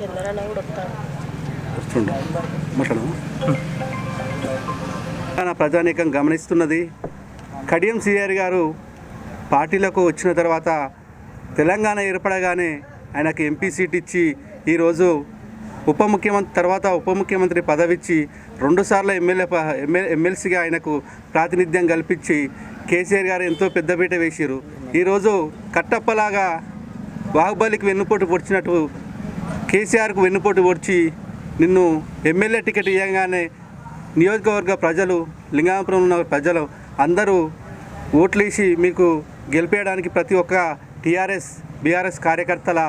చంద్రన్న కూడా వస్తాడు. వస్తుండు. ప్రజానీకం గమనిస్తున్నది. కడియం సిఆర్ గారు పార్టీలకు వచ్చిన తర్వాత తెలంగాణ ఏర్పడగానే ఆయనకు ఎంపీ సీట్ ఇచ్చి ఈరోజు ఉప ముఖ్యమంత్రి తర్వాత ఉప ముఖ్యమంత్రి పదవి ఇచ్చి రెండుసార్లు ఎమ్మెల్యే ప- ఎమ్మెల్సీగా ఆయనకు ప్రాతినిధ్యం కల్పించి కేసీఆర్ గారు ఎంతో పెద్దపీట వేసిరు ఈరోజు కట్టప్పలాగా బాహుబలికి వెన్నుపోటు పొడిచినట్టు కేసీఆర్కు వెన్నుపోటు వచ్చి నిన్ను ఎమ్మెల్యే టికెట్ ఇవ్వగానే నియోజకవర్గ ప్రజలు లింగాపురం ఉన్న ప్రజలు అందరూ ఓట్లేసి మీకు గెలిపేయడానికి ప్రతి ఒక్క టీఆర్ఎస్ బీఆర్ఎస్ కార్యకర్తల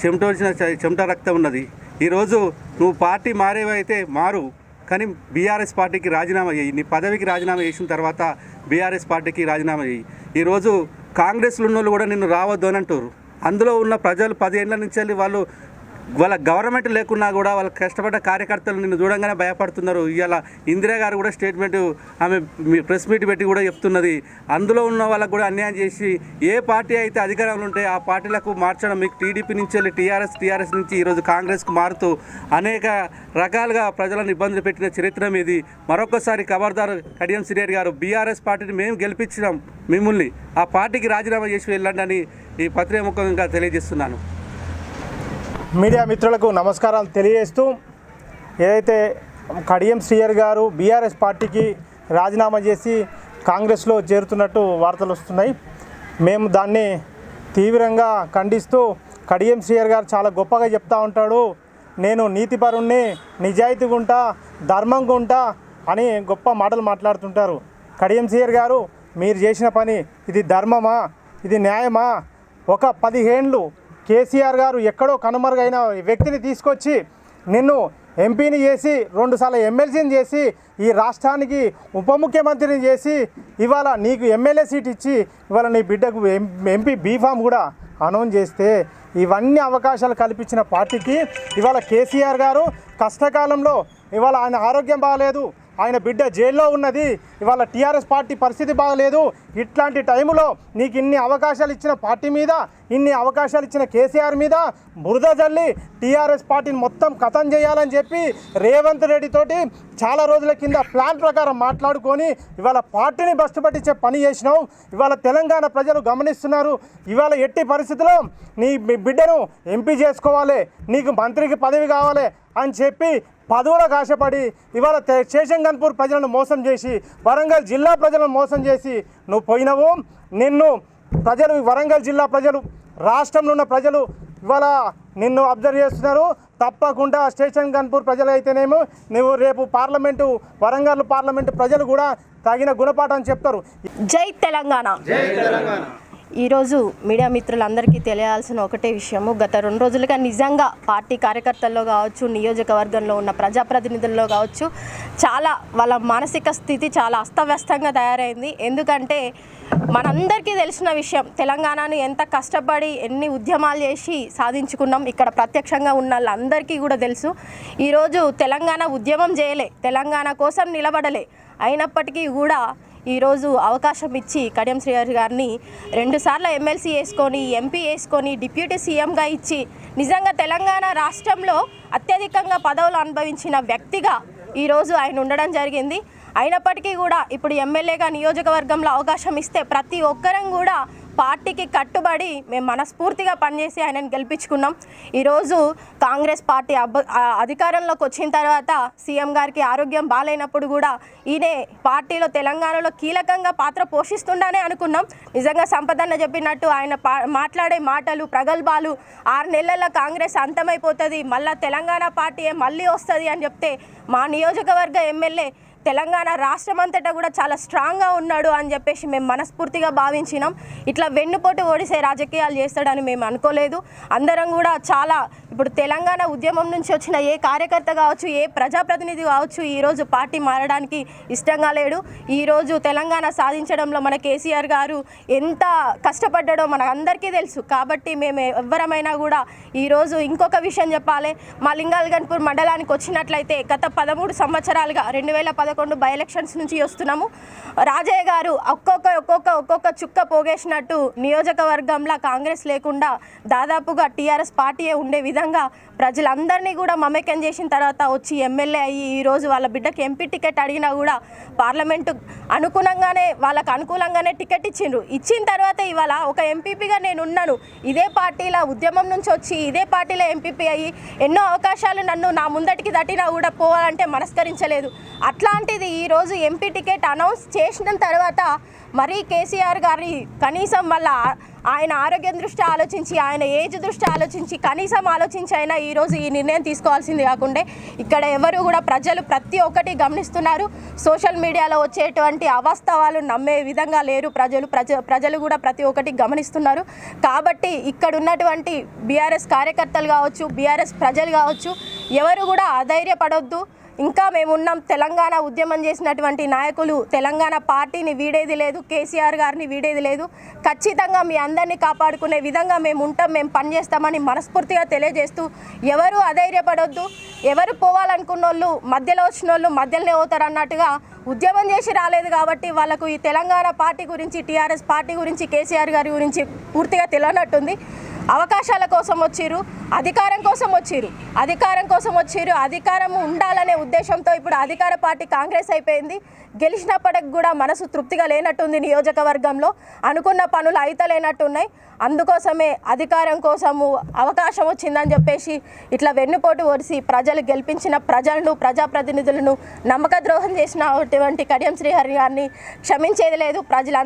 చెమటోల్చిన చెమట రక్తం ఉన్నది. ఈరోజు నువ్వు పార్టీ మారేవైతే మారు కానీ బీఆర్ఎస్ పార్టీకి రాజీనామా చేయి. నీ పదవికి రాజీనామా చేసిన తర్వాత బీఆర్ఎస్ పార్టీకి రాజీనామా చేయి. ఈరోజు కాంగ్రెస్లో ఉన్న వాళ్ళు కూడా నిన్ను రావద్దు అని అంటారు అందులో ఉన్న ప్రజలు పదేళ్ళ నుంచి వెళ్ళి వాళ్ళ గవర్నమెంట్ లేకున్నా కూడా వాళ్ళ కష్టపడ్డ కార్యకర్తలు నిన్ను చూడంగానే భయపడుతున్నారు. ఇవాళ ఇందిరా గారు కూడా స్టేట్మెంట్ ఆమె మీ ప్రెస్ మీట్ పెట్టి కూడా చెప్తున్నది. అందులో ఉన్న వాళ్ళకు కూడా అన్యాయం చేసి ఏ పార్టీ అయితే అధికారంలో ఉంటే ఆ పార్టీలకు మార్చడం మీకు టీడీపీ నుంచి వెళ్ళి టీఆర్ఎస్ టీఆర్ఎస్ నుంచి ఈరోజు కాంగ్రెస్కు మారుతూ అనేక రకాలుగా ప్రజలను ఇబ్బందులు పెట్టిన చరిత్ర మీది. మరొకసారి ఖబర్దారు కడియం సిరియర్ గారు బీఆర్ఎస్ పార్టీని మేము గెలిపించినాం మిమ్మల్ని. ఆ పార్టీకి రాజీనామా చేసి వెళ్ళండి అని ఈ పత్రిక ముఖంగా తెలియజేస్తున్నాను. మీడియా మిత్రులకు నమస్కారాలు తెలియజేస్తూ ఏదైతే కడియం శ్రీయర్ గారు బీఆర్ఎస్ పార్టీకి రాజీనామా చేసి కాంగ్రెస్లో చేరుతున్నట్టు వార్తలు వస్తున్నాయి. మేము దాన్ని తీవ్రంగా ఖండిస్తూ కడియం శ్రీయర్ గారు చాలా గొప్పగా చెప్తా ఉంటాడు. నేను నీతిపరుణ్ణి నిజాయితీగా ఉంటా ధర్మంగా ఉంటా అని గొప్ప మాటలు మాట్లాడుతుంటారు. కడియం శ్రీయర్ గారు మీరు చేసిన పని ఇది ధర్మమా? ఇది న్యాయమా? ఒక పదిహేండ్లు కేసీఆర్ గారు ఎక్కడో కనుమరుగైన వ్యక్తిని తీసుకొచ్చి నిన్ను ఎంపీని చేసి రెండుసార్లు ఎమ్మెల్సీని చేసి ఈ రాష్ట్రానికి ఉప ముఖ్యమంత్రిని చేసి ఇవాళ నీకు ఎమ్మెల్యే సీట్ ఇచ్చి ఇవాళ నీ బిడ్డకు ఎం ఎంపీ బీఫామ్ కూడా అనౌన్స్ చేస్తే ఇవన్నీ అవకాశాలు కల్పించిన పార్టీకి ఇవాళ కేసీఆర్ గారు కష్టకాలంలో ఇవాళ ఆయన ఆరోగ్యం బాగాలేదు. ఆయన బిడ్డ జైల్లో ఉన్నది. ఇవాళ టీఆర్ఎస్ పార్టీ పరిస్థితి బాగలేదు. ఇట్లాంటి టైంలో నీకు ఇన్ని అవకాశాలు ఇచ్చిన పార్టీ మీద ఇన్ని అవకాశాలు ఇచ్చిన కేసీఆర్ మీద బురద జల్లి టీఆర్ఎస్ పార్టీని మొత్తం కథం చేయాలని చెప్పి రేవంత్ రెడ్డి తోటి చాలా రోజుల కింద ప్లాన్ ప్రకారం మాట్లాడుకొని ఇవాళ పార్టీని బస్టు పట్టించే పని చేసినావు. ఇవాళ తెలంగాణ ప్రజలు గమనిస్తున్నారు. ఇవాళ ఎట్టి పరిస్థితిలో నీ మీ బిడ్డను ఎంపీ చేసుకోవాలి. నీకు మంత్రికి పదవి కావాలి అని చెప్పి పదవులకు ఆశపడి ఇవాళ శేషంగన్పూర్ ప్రజలను మోసం చేసి వరంగల్ జిల్లా ప్రజలను మోసం చేసి నువ్వు పోయినావు. నిన్ను ప్రజలు వరంగల్ జిల్లా ప్రజలు రాష్ట్రంలో ఉన్న ప్రజలు ఇవాళ నిన్ను అబ్జర్వ్ చేస్తున్నారు. తప్పకుండా స్టేషన్ గన్పూర్ ప్రజలు అయితేనేమో నువ్వు రేపు పార్లమెంటు వరంగల్ పార్లమెంటు ప్రజలు కూడా తగిన గుణపాఠం చెప్తారు. జై తెలంగాణ. ఈరోజు మీడియా మిత్రులందరికీ తెలియాల్సిన ఒకటే విషయము గత రెండు రోజులుగా నిజంగా పార్టీ కార్యకర్తల్లో కావచ్చు నియోజకవర్గంలో ఉన్న ప్రజాప్రతినిధుల్లో కావచ్చు చాలా వాళ్ళ మానసిక స్థితి చాలా అస్తవ్యస్తంగా తయారైంది. ఎందుకంటే మనందరికీ తెలిసిన విషయం తెలంగాణను ఎంత కష్టపడి ఎన్ని ఉద్యమాలు చేసి సాధించుకున్నాం ఇక్కడ ప్రత్యక్షంగా ఉన్న వాళ్ళందరికీ కూడా తెలుసు. ఈరోజు తెలంగాణ ఉద్యమం చేయలే తెలంగాణ కోసం నిలబడలే. అయినప్పటికీ కూడా ఈరోజు అవకాశం ఇచ్చి కడియం శ్రీహరి గారిని రెండుసార్లు ఎమ్మెల్సీ వేసుకొని ఎంపీ వేసుకొని డిప్యూటీ సీఎంగా ఇచ్చి నిజంగా తెలంగాణ రాష్ట్రంలో అత్యధికంగా పదవులు అనుభవించిన వ్యక్తిగా ఈరోజు ఆయన ఉండడం జరిగింది. అయినప్పటికీ కూడా ఇప్పుడు ఎమ్మెల్యేగా నియోజకవర్గంలో అవకాశం ఇస్తే ప్రతి ఒక్కరం కూడా పార్టీకి కట్టుబడి మేము మనస్ఫూర్తిగా పనిచేసి ఆయనను గెలిపించుకున్నాం. ఈరోజు కాంగ్రెస్ పార్టీ అబ్బ అధికారంలోకి వచ్చిన తర్వాత సీఎం గారికి ఆరోగ్యం బాగాలేనప్పుడు కూడా ఈయనే పార్టీలో తెలంగాణలో కీలకంగా పాత్ర పోషిస్తుండనే అనుకున్నాం. నిజంగా సంపదన్న చెప్పినట్టు ఆయన పా మాట్లాడే మాటలు ప్రగల్భాలు ఆరు నెలల కాంగ్రెస్ అంతమైపోతుంది మళ్ళా తెలంగాణ పార్టీ మళ్ళీ వస్తుంది అని చెప్తే మా నియోజకవర్గ ఎమ్మెల్యే తెలంగాణ రాష్ట్రం అంతటా కూడా చాలా స్ట్రాంగ్గా ఉన్నాడు అని చెప్పేసి మేము మనస్ఫూర్తిగా భావించినాం. ఇట్లా వెన్నుపోటు ఓడిసే రాజకీయాలు చేస్తాడని మేము అనుకోలేదు. అందరం కూడా చాలా ఇప్పుడు తెలంగాణ ఉద్యమం నుంచి వచ్చిన ఏ కార్యకర్త కావచ్చు ఏ ప్రజాప్రతినిధి కావచ్చు ఈరోజు పార్టీ మారడానికి ఇష్టంగా లేడు. ఈరోజు తెలంగాణ సాధించడంలో మన కేసీఆర్ గారు ఎంత కష్టపడ్డాడో మన అందరికీ తెలుసు. కాబట్టి మేము ఎవరమైనా కూడా ఈరోజు ఇంకొక విషయం చెప్పాలి. మా లింగాల్గన్పూర్ మండలానికి వచ్చినట్లయితే గత పదమూడు సంవత్సరాలుగా రెండు వేల పదకొండు బై ఎలక్షన్స్ నుంచి వస్తున్నాము. రాజయ్య గారు ఒక్కొక్క ఒక్కొక్క ఒక్కొక్క చుక్క పోగేసినట్టు నియోజకవర్గంలో కాంగ్రెస్ లేకుండా దాదాపుగా టీఆర్ఎస్ పార్టీయే ఉండే విధంగా ప్రజలందరినీ కూడా మమేకం చేసిన తర్వాత వచ్చి ఎమ్మెల్యే అయ్యి ఈరోజు వాళ్ళ బిడ్డకి ఎంపీ టికెట్ అడిగినా కూడా పార్లమెంటు అనుగుణంగానే వాళ్ళకు అనుకూలంగానే టికెట్ ఇచ్చిండ్రు. ఇచ్చిన తర్వాత ఇవాళ ఒక ఎంపీపీగా నేను ఉన్నాను. ఇదే పార్టీలో ఉద్యమం నుంచి వచ్చి ఇదే పార్టీలో ఎంపీపీ అయ్యి ఎన్నో అవకాశాలు నన్ను నా ముందటికి దట్టినా కూడా పోవాలంటే మనస్కరించలేదు. అలాంటిది ఈరోజు ఎంపీ టికెట్ అనౌన్స్ చేసిన తర్వాత మరీ కేసీఆర్ గారి కనీసం వల్ల ఆయన ఆరోగ్యం దృష్టి ఆలోచించి ఆయన ఏజ్ దృష్టి ఆలోచించి కనీసం ఆలోచించి అయినా ఈరోజు ఈ నిర్ణయం తీసుకోవాల్సింది కాకుండా ఇక్కడ ఎవరు కూడా ప్రజలు ప్రతి ఒక్కటి గమనిస్తున్నారు. సోషల్ మీడియాలో వచ్చేటువంటి అవాస్తవాలు నమ్మే విధంగా లేరు ప్రజలు. ప్రజ ప్రజలు కూడా ప్రతి ఒక్కటి గమనిస్తున్నారు. కాబట్టి ఇక్కడ ఉన్నటువంటి బీఆర్ఎస్ కార్యకర్తలు కావచ్చు బీఆర్ఎస్ ప్రజలు కావచ్చు ఎవరు కూడా అధైర్యపడొద్దు. ఇంకా మేమున్నాం. తెలంగాణ ఉద్యమం చేసినటువంటి నాయకులు తెలంగాణ పార్టీని వీడేది లేదు కేసీఆర్ గారిని వీడేది లేదు. ఖచ్చితంగా మీ అందరినీ కాపాడుకునే విధంగా మేము ఉంటాం మేము పనిచేస్తామని మనస్ఫూర్తిగా తెలియజేస్తూ ఎవరు అధైర్యపడొద్దు. ఎవరు పోవాలనుకున్న వాళ్ళు మధ్యలో వచ్చిన వాళ్ళు మధ్యలోనే పోతారు అన్నట్టుగా ఉద్యమం చేసి రాలేదు కాబట్టి వాళ్ళకు ఈ తెలంగాణ పార్టీ గురించి టీఆర్ఎస్ పార్టీ గురించి కేసీఆర్ గారి గురించి పూర్తిగా తెలియనట్టుంది. అవకాశాల కోసం వచ్చిర్రు అధికారం కోసం వచ్చిర్రు అధికారం కోసం వచ్చిర్రు అధికారం ఉండాలనే ఉద్దేశంతో ఇప్పుడు అధికార పార్టీ కాంగ్రెస్ అయిపోయింది. గెలిచినప్పటికి కూడా మనసు తృప్తిగా లేనట్టుంది నియోజకవర్గంలో అనుకున్న పనులు అయితలేనట్టున్నాయి. అందుకోసమే అధికారం కోసము అవకాశం వచ్చిందని చెప్పేసి ఇట్లా వెన్నుపోటు ఒడిసి ప్రజలు గెలిపించిన ప్రజలను ప్రజాప్రతినిధులను నమ్మక ద్రోహం చేసినటువంటి కడియం శ్రీహరి గారిని క్షమించేది లేదు. ప్రజలందరూ